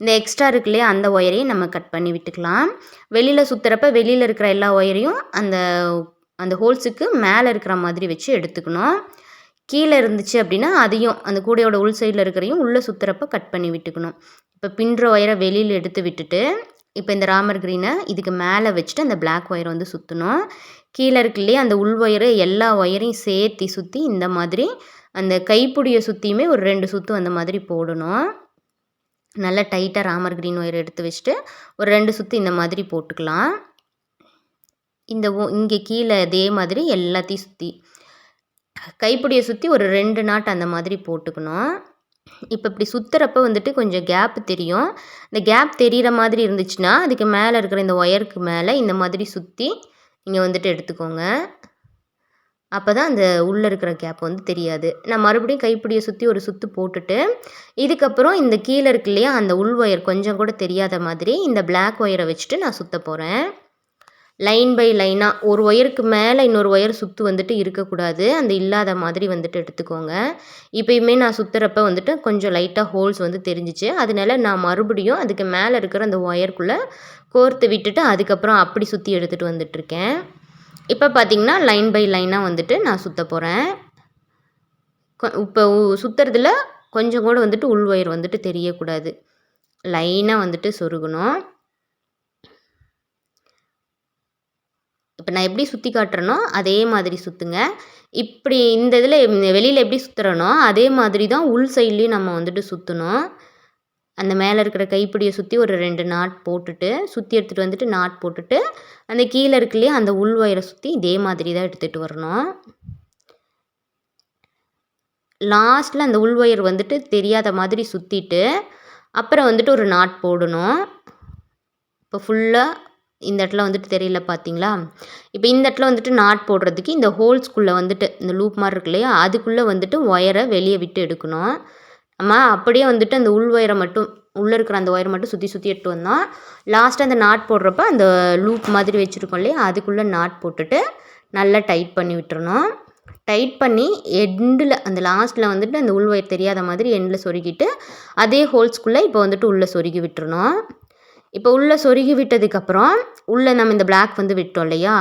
இந்த எக்ஸ்ட்ரா இருக்கு இல்லையா அந்த ஒயரையும் நம்ம கட் பண்ணி விட்டுக்கலாம். வெளியில் சுற்றுறப்ப வெளியில் இருக்கிற எல்லா ஒயரையும் அந்த அந்த ஹோல்ஸுக்கு மேலே இருக்கிற மாதிரி வச்சு எடுத்துக்கணும். கீழே இருந்துச்சு அப்படின்னா அதையும் அந்த கூடையோட உள் சைடில் இருக்கிறையும் உள்ளே சுற்றுறப்ப கட் பண்ணி விட்டுக்கணும். இப்போ பின்ற ஒயரை வெளியில் எடுத்து விட்டுட்டு இப்போ இந்த ராமர் க்ரீனை இதுக்கு மேலே வச்சுட்டு அந்த பிளாக் ஒயரை வந்து சுற்றணும் கீழே இருக்கு அந்த உள் ஒயரு எல்லா ஒயரையும் சேர்த்தி சுற்றி இந்த மாதிரி அந்த கைப்பிடியை சுற்றியுமே ஒரு ரெண்டு சுற்று அந்த மாதிரி போடணும். நல்லா டைட்டாக ராமர் க்ரீன் ஒயர் எடுத்து வச்சுட்டு ஒரு ரெண்டு சுற்று இந்த மாதிரி போட்டுக்கலாம். இந்த இங்கே கீழே அதே மாதிரி எல்லாத்தையும் சுற்றி கைப்பிடியை சுற்றி ஒரு ரெண்டு நாட்டு அந்த மாதிரி போட்டுக்கணும். இப்போ இப்படி சுற்றுறப்ப வந்துட்டு கொஞ்சம் கேப் தெரியும். இந்த கேப் தெரிகிற மாதிரி இருந்துச்சுன்னா அதுக்கு மேலே இருக்கிற இந்த ஒயருக்கு மேலே இந்த மாதிரி சுற்றி நீங்கள் வந்துட்டு எடுத்துக்கோங்க. அப்போ தான் அந்த உள்ளே இருக்கிற கேப் வந்து தெரியாது. நான் மறுபடியும் கைப்பிடியை சுற்றி ஒரு சுற்று போட்டுட்டு இதுக்கப்புறம் இந்த கீழே இருக்கு இல்லையா அந்த உள் ஒயர் கொஞ்சம் கூட தெரியாத மாதிரி இந்த பிளாக் ஒயரை வச்சுட்டு நான் சுற்ற போகிறேன் லைன் பை லைனாக ஒரு ஒயருக்கு மேலே இன்னொரு ஒயர் சுற்று வந்துட்டு இருக்கக்கூடாது. அந்த இல்லாத மாதிரி வந்துட்டு எடுத்துக்கோங்க. இப்போயுமே நான் சுற்றுறப்ப வந்துட்டு கொஞ்சம் லைட்டாக ஹோல்ஸ் வந்து தெரிஞ்சிச்சு. அதனால நான் மறுபடியும் அதுக்கு மேலே இருக்கிற அந்த ஒயருக்குள்ளே கோர்த்து விட்டுட்டு அதுக்கப்புறம் அப்படி சுற்றி எடுத்துகிட்டு வந்துட்டுருக்கேன். இப்போ பார்த்திங்கன்னா லைன் பை லைனாக வந்துட்டு நான் சுற்ற போகிறேன் இப்போ சுற்றுறதுல கொஞ்சம் கூட வந்துட்டு உள் ஒயர் வந்துட்டு தெரியக்கூடாது. லைனாக வந்துட்டு சொருகணும். இப்போ நான் எப்படி சுற்றி காட்டுறேனோ அதே மாதிரி சுற்றுங்க இப்படி இந்த இதில் வெளியில் எப்படி சுற்றுறனோ அதே மாதிரி தான் உள் சைட்லேயும் நம்ம வந்துட்டு சுற்றணும் அந்த மேலே இருக்கிற கைப்பிடியை சுற்றி ஒரு ரெண்டு நாட் போட்டுட்டு சுற்றி எடுத்துகிட்டு வந்துட்டு நாட் போட்டுட்டு அந்த கீழே இருக்குல்லையே அந்த உள் ஒயரை சுற்றி இதே மாதிரி தான் எடுத்துகிட்டு வரணும். லாஸ்ட்டில் அந்த உள் ஒயர் வந்துட்டு தெரியாத மாதிரி சுற்றிட்டு அப்புறம் வந்துட்டு ஒரு நாட் போடணும். இப்போ ஃபுல்லாக இந்த இடத்துல வந்துட்டு தெரியல பார்த்தீங்களா இப்போ இந்த இடத்துல வந்துட்டு நாட் போடுறதுக்கு இந்த ஹோல்ஸ்குள்ளே வந்துட்டு இந்த லூப் மாதிரி இருக்கு இல்லையா? அதுக்குள்ளே வந்துட்டு ஒயரை வெளியே விட்டு எடுக்கணும். நம்ம அப்படியே வந்துட்டு அந்த உள் ஒயரை மட்டும் உள்ளே இருக்கிற அந்த ஒயரை மட்டும் சுற்றி சுற்றி எட்டு வந்தோம் லாஸ்ட்டாக அந்த நாட் போடுறப்ப அந்த லூப் மாதிரி வச்சுருக்கோம் இல்லையா? அதுக்குள்ளே நாட் போட்டுட்டு நல்லா டைட் பண்ணி விட்டுறணும். டைட் பண்ணி எண்டில் அந்த லாஸ்ட்டில் வந்துட்டு அந்த உள் ஒயர் தெரியாத மாதிரி எண்டில் சொருகிட்டு அதே ஹோல்ஸ்குள்ளே இப்போ வந்துட்டு உள்ளே சொருகி விட்டுறணும். இப்போ உள்ளே சொருகி விட்டதுக்கப்புறம் உள்ளே நம்ம இந்த பிளாக் வந்து விட்டோம் இல்லையா?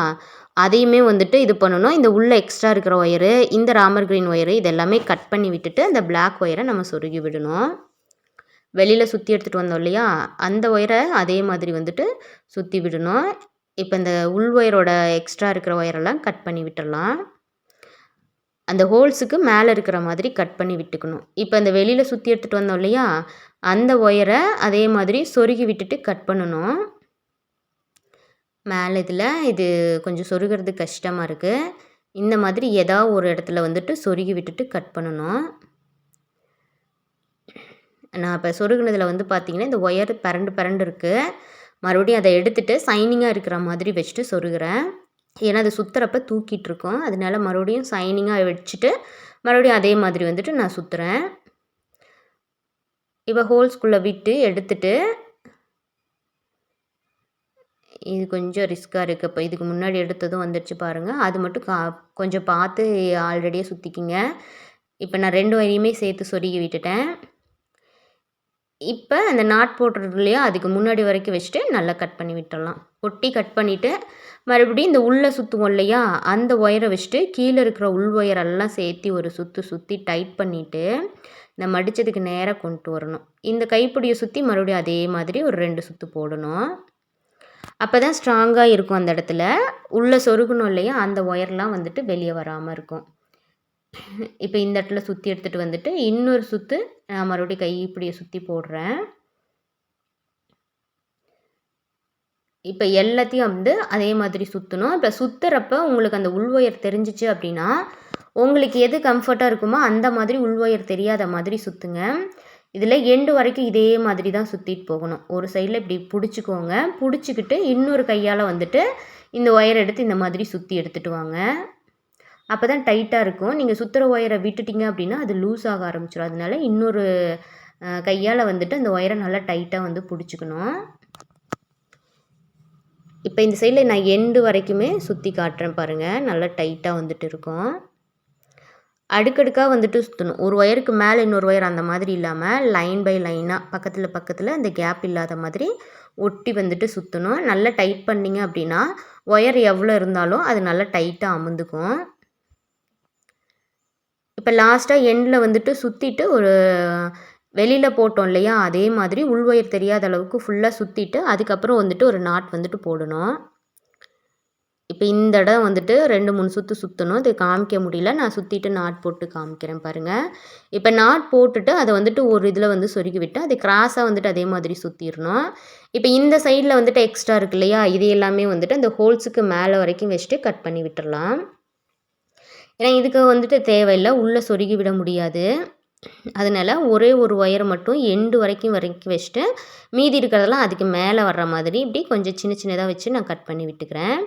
அதையுமே வந்துட்டு இது பண்ணணும். இந்த உள்ளே எக்ஸ்ட்ரா இருக்கிற ஒயரு இந்த ராமர் க்ரீன் ஒயரு இதெல்லாமே கட் பண்ணி விட்டுட்டு அந்த பிளாக் ஒயரை நம்ம சொருகி விடணும். வெளியில் சுற்றி எடுத்துகிட்டு வந்தோம் இல்லையா? அந்த ஒயரை அதே மாதிரி வந்துட்டு சுற்றி விடணும். இப்போ இந்த உள் ஒயரோட எக்ஸ்ட்ரா இருக்கிற ஒயரெல்லாம் கட் பண்ணி விட்டுடலாம். அந்த ஹோல்ஸுக்கு மேலே இருக்கிற மாதிரி கட் பண்ணி விட்டுக்கணும். இப்போ அந்த வெளியில் சுற்றி எடுத்துகிட்டு வந்தோம் இல்லையா? அந்த ஒயரை அதே மாதிரி சொருகி விட்டுட்டு கட் பண்ணணும். மேலே இதில் இது கொஞ்சம் சொருகிறது கஷ்டமாக இருக்குது இந்த மாதிரி ஏதாவது ஒரு இடத்துல வந்துட்டு சொருகி விட்டுட்டு கட் பண்ணணும். நான் இப்போ சொருகினதில் வந்து பார்த்திங்கன்னா இந்த ஒயர் பரண்டு பரண்டு இருக்குது மறுபடியும் அதை எடுத்துகிட்டு சைனிங்காக இருக்கிற மாதிரி வச்சுட்டு சொருகிறேன். ஏன்னா அது சுற்றுறப்ப தூக்கிட்டுருக்கோம். அதனால மறுபடியும் சைனிங்காக வச்சுட்டு மறுபடியும் அதே மாதிரி வந்துட்டு நான் சுற்றுறேன் இப்போ ஹோல்ஸ்குள்ளே விட்டு எடுத்துட்டு இது கொஞ்சம் ரிஸ்க்காக இருக்குது இப்போ இதுக்கு முன்னாடி எடுத்ததும் வந்துடுச்சு பாருங்கள் அது மட்டும் கா கொஞ்சம் பார்த்து ஆல்ரெடியே சுற்றிக்கிங்க இப்போ நான் ரெண்டு வரையுமே சேர்த்து சொருகி விட்டுட்டேன். இப்போ அந்த நாட் போட்டுறது இல்லையா அதுக்கு முன்னாடி வரைக்கும் வச்சுட்டு நல்லா கட் பண்ணி விட்டுடலாம் ஒட்டி கட் பண்ணிவிட்டு மறுபடியும் இந்த உள்ளே சுற்றுவோம் இல்லையா? அந்த ஒயரை வச்சுட்டு கீழே இருக்கிற உள் ஒயரெல்லாம் சேர்த்து ஒரு சுற்று சுற்றி டைட் பண்ணிவிட்டு இந்த மடித்ததுக்கு நேராக கொண்டு வரணும். இந்த கைப்பிடியை சுற்றி மறுபடியும் அதே மாதிரி ஒரு ரெண்டு சுற்று போடணும். அப்போ தான் ஸ்ட்ராங்காக இருக்கும் அந்த இடத்துல. உள்ளே சொருகணும் இல்லையா? அந்த ஒயர்லாம் வந்துட்டு வெளியே வராமல் இருக்கும். இப்போ இந்த இடத்துல சுற்றி எடுத்துகிட்டு வந்துட்டு இன்னொரு சுற்று நான் மறுபடியும் கை இப்படியே சுற்றி போடுறேன். இப்போ எல்லாத்தையும் வந்து அதே மாதிரி சுற்றணும் இப்போ சுற்றுறப்ப உங்களுக்கு அந்த உள்வயர் தெரிஞ்சிச்சு அப்படின்னா உங்களுக்கு எது கம்ஃபர்ட்டாக இருக்குமோ அந்த மாதிரி உள்வயர் தெரியாத மாதிரி சுற்றுங்க இதில் எண்டு வரைக்கும் இதே மாதிரி தான் சுற்றிட்டு போகணும். ஒரு சைடில் இப்படி பிடிச்சிக்கோங்க. பிடிச்சிக்கிட்டு இன்னொரு கையால் வந்துட்டு இந்த ஒயர் எடுத்து இந்த மாதிரி சுற்றி எடுத்துகிட்டு வாங்க. அப்போ தான் டைட்டாக இருக்கும். நீங்கள் சுற்றுற ஒயரை விட்டுட்டிங்க அப்படின்னா அது லூஸ் ஆக ஆரம்பிச்சிடும் அதனால இன்னொரு கையால் வந்துட்டு அந்த ஒயரை நல்லா டைட்டாக வந்து பிடிச்சிக்கணும். இப்போ இந்த சைடில் நான் எண்டு வரைக்குமே சுற்றி காட்டுறேன் பாருங்கள் நல்லா டைட்டாக வந்துட்டு இருக்கும். அடுக்கடுக்காக வந்துட்டு சுற்றணும் ஒரு ஒயருக்கு மேலே இன்னொரு ஒயர் அந்த மாதிரி இல்லாமல் லைன் பை லைனாக பக்கத்தில் பக்கத்தில் அந்த கேப் இல்லாத மாதிரி ஒட்டி வந்துட்டு சுற்றணும் நல்லா டைட் பண்ணிங்க அப்படின்னா ஒயர் எவ்வளோ இருந்தாலும் அது நல்லா டைட்டாக அமுந்துக்கும். இப்போ லாஸ்ட்டாக எண்டில் வந்துட்டு சுற்றிட்டு ஒரு வெளியில் போட்டோம் இல்லையா? அதே மாதிரி உள்வயர் தெரியாத அளவுக்கு ஃபுல்லாக சுற்றிட்டு அதுக்கப்புறம் வந்துட்டு ஒரு நாட் வந்துட்டு போடணும். இப்போ இந்த இடம் வந்துட்டு ரெண்டு மூணு சுற்று சுற்றணும் இது காமிக்க முடியல. நான் சுற்றிட்டு நாட் போட்டு காமிக்கிறேன் பாருங்கள் இப்போ நாட் போட்டுட்டு அதை வந்துட்டு ஒரு இதில் வந்து சொருகி விட்டு அது கிராஸாக வந்துட்டு அதே மாதிரி சுற்றிடணும் இப்போ இந்த சைடில் வந்துட்டு எக்ஸ்ட்ரா இருக்கு இல்லையா? இது எல்லாமே வந்துட்டு அந்த ஹோல்ஸுக்கு மேலே வரைக்கும் வச்சுட்டு கட் பண்ணி விட்டுடலாம் ஏன்னா இதுக்கு வந்துட்டு தேவையில்லை. உள்ளே சொருகி விட முடியாது. அதனால் ஒரே ஒரு ஒயர் மட்டும் எண்டு வரைக்கும் வரைக்கும் வச்சுட்டு மீதி இருக்கிறதெல்லாம் அதுக்கு மேலே வர்ற மாதிரி இப்படி கொஞ்சம் சின்ன சின்னதாக வச்சு நான் கட் பண்ணி விட்டுக்கிறேன்.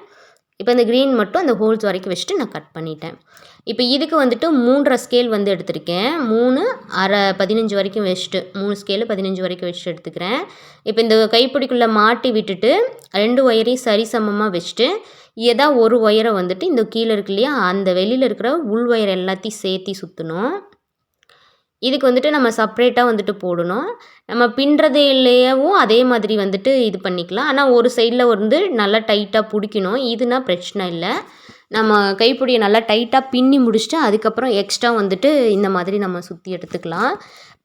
இப்போ இந்த க்ரீன் மட்டும் அந்த ஹோல்ஸ் வரைக்கும் வச்சுட்டு நான் கட் பண்ணிட்டேன். இப்போ இதுக்கு வந்துட்டு மூன்றரை ஸ்கேல் வந்து எடுத்திருக்கேன். மூணு அரை பதினஞ்சு வரைக்கும் வச்சுட்டு மூணு ஸ்கேலு பதினஞ்சு வரைக்கும் வச்சுட்டு எடுத்துக்கிறேன். இப்போ இந்த கைப்பிடிக்குள்ளே மாட்டி விட்டுட்டு ரெண்டு ஒயரையும் சரிசமமாக வச்சுட்டு ஏதா ஒரு ஒயரை வந்துட்டு இந்த கீழே இருக்கு இல்லையா அந்த வெளியில் இருக்கிற உள் ஒயர் எல்லாத்தையும் சேர்த்தி சுற்றணும் இதுக்கு வந்துட்டு நம்ம செப்ரேட்டாக வந்துட்டு போடணும். நம்ம பின்னுறதுலேயவும் அதே மாதிரி வந்துட்டு இது பண்ணிக்கலாம். ஆனால் ஒரு சைடில் வந்து நல்லா டைட்டாக பிடிக்கணும். இதுனா பிரச்சனை இல்லை. நம்ம கைப்பிடியை நல்லா டைட்டாக பின்னி முடிச்சுட்டு அதுக்கப்புறம் எக்ஸ்ட்ரா வந்துட்டு இந்த மாதிரி நம்ம சுற்றி எடுத்துக்கலாம்.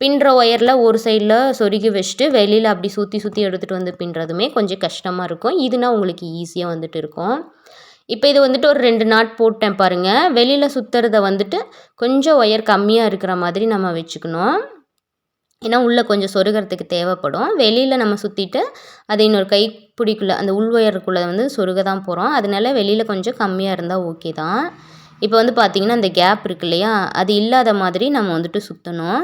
பின்னுற ஒயரில் ஒரு சைடில் சொருகி வச்சுட்டு வெளியில் அப்படி சுற்றி சுற்றி எடுத்துகிட்டு வந்து பின்னுறதுமே கொஞ்சம் கஷ்டமாக இருக்கும். இதுனா உங்களுக்கு ஈஸியாக வந்துட்டு இருக்கும். இப்போ இது வந்துட்டு ஒரு ரெண்டு நாட் போட்டேன் பாருங்கள் வெளியில் சுற்றுறத வந்துட்டு கொஞ்சம் ஒயர் கம்மியாக இருக்கிற மாதிரி நம்ம வச்சுக்கணும். ஏன்னா உள்ளே கொஞ்சம் சொருகிறதுக்கு தேவைப்படும். வெளியில் நம்ம சுற்றிட்டு அதை இன்னொரு கைப்பிடிக்குள்ளே அந்த உள் ஒயருக்குள்ளே வந்து சொருக தான் போகிறோம் அதனால வெளியில் கொஞ்சம் கம்மியாக இருந்தால் ஓகே தான். இப்போ வந்து பார்த்திங்கன்னா அந்த கேப் இருக்கு இல்லையா? அது இல்லாத மாதிரி நம்ம வந்துட்டு சுற்றணும்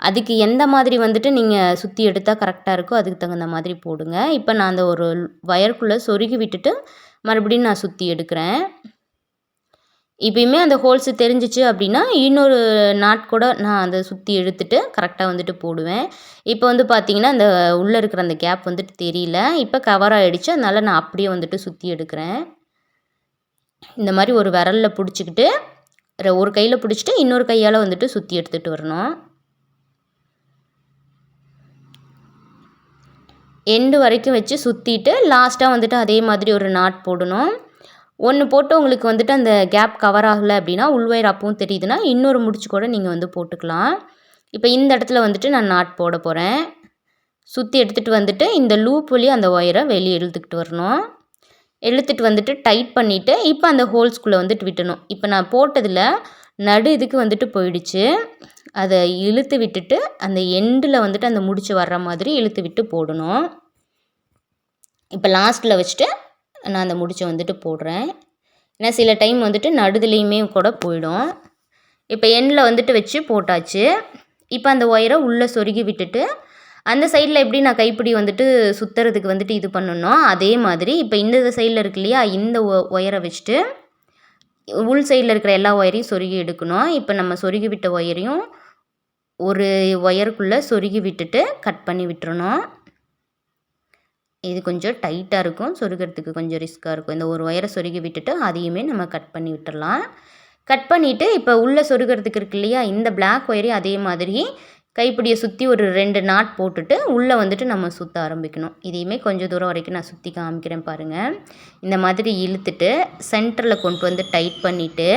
அதுக்கு எந்த மாதிரி வந்துட்டு நீங்கள் சுற்றி எடுத்தால் கரெக்டாக இருக்கோ அதுக்கு தகுந்த மாதிரி போடுங்க. இப்போ நான் அந்த ஒரு ஒயருக்குள்ளே சொருகி விட்டுட்டு மறுபடியும் நான் சுற்றி எடுக்கிறேன். இப்பயுமே அந்த ஹோல்ஸு தெரிஞ்சிச்சு அப்படின்னா இன்னொரு நாட் கூட நான் அதை சுற்றி எடுத்துட்டு கரெக்டாக வந்துட்டு போடுவேன். இப்போ வந்து பார்த்திங்கன்னா அந்த உள்ளே இருக்கிற அந்த கேப் வந்துட்டு தெரியல. இப்போ கவர் ஆகிடுச்சு அதனால் நான் அப்படியே வந்துட்டு சுற்றி எடுக்கிறேன். இந்த மாதிரி ஒரு விரலில் பிடிச்சிக்கிட்டு ஒரு கையில் பிடிச்சிட்டு இன்னொரு கையால் வந்துட்டு சுற்றி எடுத்துகிட்டு வரணும். எண்டு வரைக்கும் வச்சு சுற்றிட்டு லாஸ்ட்டாக வந்துட்டு அதே மாதிரி ஒரு நாட் போடணும். ஒன்று போட்டு உங்களுக்கு வந்துட்டு அந்த கேப் கவர் ஆகலை அப்படின்னா உள்வயர் அப்பவும் தெரியுதுன்னா இன்னொரு முடிச்சு கூட நீங்கள் வந்து போட்டுக்கலாம். இப்போ இந்த இடத்துல வந்துட்டு நான் நாட் போட போகிறேன் சுற்றி எடுத்துகிட்டு வந்துட்டு இந்த லூப் வழி அந்த ஒயரை வெளியே இழுத்துக்கிட்டு வரணும். இழுத்துட்டு வந்துட்டு டைட் பண்ணிவிட்டு இப்போ அந்த ஹோல்ஸ்குள்ளே வந்துட்டு விட்டணும். இப்போ நான் போட்டதில் நடு இதுக்கு வந்துட்டு போயிடுச்சு. அதை இழுத்து விட்டுட்டு அந்த எண்டில் வந்துட்டு அந்த முடிச்சு வர்ற மாதிரி இழுத்து விட்டு போடணும். இப்போ லாஸ்ட்டில் வச்சுட்டு நான் அந்த முடிச்சை வந்துட்டு போடுறேன். ஏன்னா சில டைம் வந்துட்டு நடுதுலேயுமே கூட போயிடும். இப்போ எண்ணில் வந்துட்டு வச்சு போட்டாச்சு. இப்போ அந்த ஒயரை உள்ளே சொருகி விட்டுட்டு அந்த சைடில் எப்படி நான் கைப்பிடி வந்துட்டு சுற்றுறதுக்கு வந்துட்டு இது பண்ணணும் அதே மாதிரி இப்போ இந்த சைடில் இருக்கு இல்லையா இந்த ஒயரை வச்சுட்டு உள் சைடில் இருக்கிற எல்லா ஒயரையும் சொருகி எடுக்கணும். இப்போ நம்ம சொருகி விட்ட ஒயரையும் ஒரு ஒயருக்குள்ளே சொருகி விட்டுட்டு கட் பண்ணி விட்டுறணும். இது கொஞ்சம் டைட்டாக இருக்கும். சொருகிறதுக்கு கொஞ்சம் ரிஸ்க்காக இருக்கும். இந்த ஒரு ஒயரை சொருகி விட்டுட்டு அதையுமே நம்ம கட் பண்ணி விட்டுடலாம் கட் பண்ணிவிட்டு இப்போ உள்ளே சொருகிறதுக்கு இருக்கு இல்லையா? இந்த பிளாக் ஒயரையும் அதே மாதிரி கைப்பிடியை சுற்றி ஒரு ரெண்டு நாட் போட்டுட்டு உள்ளே வந்துட்டு நம்ம சுற்ற ஆரம்பிக்கணும். இதையுமே கொஞ்சம் தூரம் வரைக்கும் நான் சுற்றி காமிக்கிறேன் பாருங்கள் இந்த மாதிரி இழுத்துட்டு சென்டரில் கொண்டு வந்து டைட் பண்ணிவிட்டு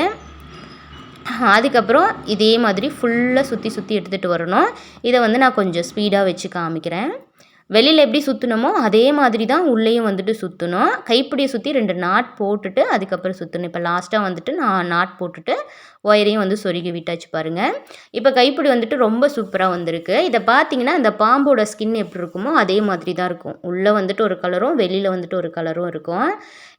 அதுக்கப்புறம் இதே மாதிரி ஃபுல்லாக சுற்றி சுற்றி எடுத்துகிட்டு வரணும். இதை வந்து நான் கொஞ்சம் ஸ்பீடாக வச்சு காமிக்கிறேன். வெளியில் எப்படி சுற்றணுமோ அதே மாதிரி தான் உள்ளேயும் வந்துட்டு சுற்றணும் கைப்பிடியை சுற்றி ரெண்டு நாட் போட்டுட்டு அதுக்கப்புறம் சுற்றணும் இப்போ லாஸ்ட்டாக வந்துட்டு நான் நாட் போட்டுட்டு ஒயரையும் வந்து சொருகி விட்டாச்சு பாருங்கள் இப்போ கைப்பிடி வந்துட்டு ரொம்ப சூப்பராக வந்திருக்கு. இதை பார்த்தீங்கன்னா இந்த பாம்போட ஸ்கின் எப்படி இருக்குமோ அதே மாதிரி தான் இருக்கும். உள்ளே வந்துட்டு ஒரு கலரும் வெளியில் வந்துட்டு ஒரு கலரும் இருக்கும்.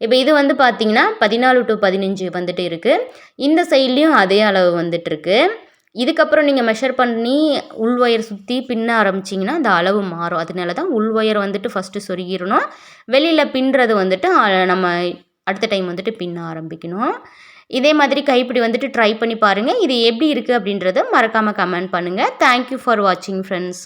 இப்போ இது வந்து பார்த்தீங்கன்னா பதினாலு டு பதினஞ்சு வந்துட்டு இருக்குது இந்த சைட்லேயும் அதே அளவு வந்துட்டு இருக்குது இதுக்கப்புறம் நீங்கள் மெஷர் பண்ணி உள் ஒயர் சுற்றி பின்ன ஆரம்பிச்சிங்கன்னா அந்த அளவு மாறும். அதனால தான் உள் ஒயர் வந்துட்டு ஃபஸ்ட்டு சொருகிடணும். வெளியில் பின்னுறது வந்துட்டு நம்ம அடுத்த டைம் வந்துட்டு பின்ன ஆரம்பிக்கணும். இதே மாதிரி கைப்பிடி வந்துட்டு ட்ரை பண்ணி பாருங்கள் இது எப்படி இருக்குது அப்படின்றத மறக்காமல் கமெண்ட் பண்ணுங்கள் தேங்க்யூ ஃபார் வாட்சிங் ஃப்ரெண்ட்ஸ்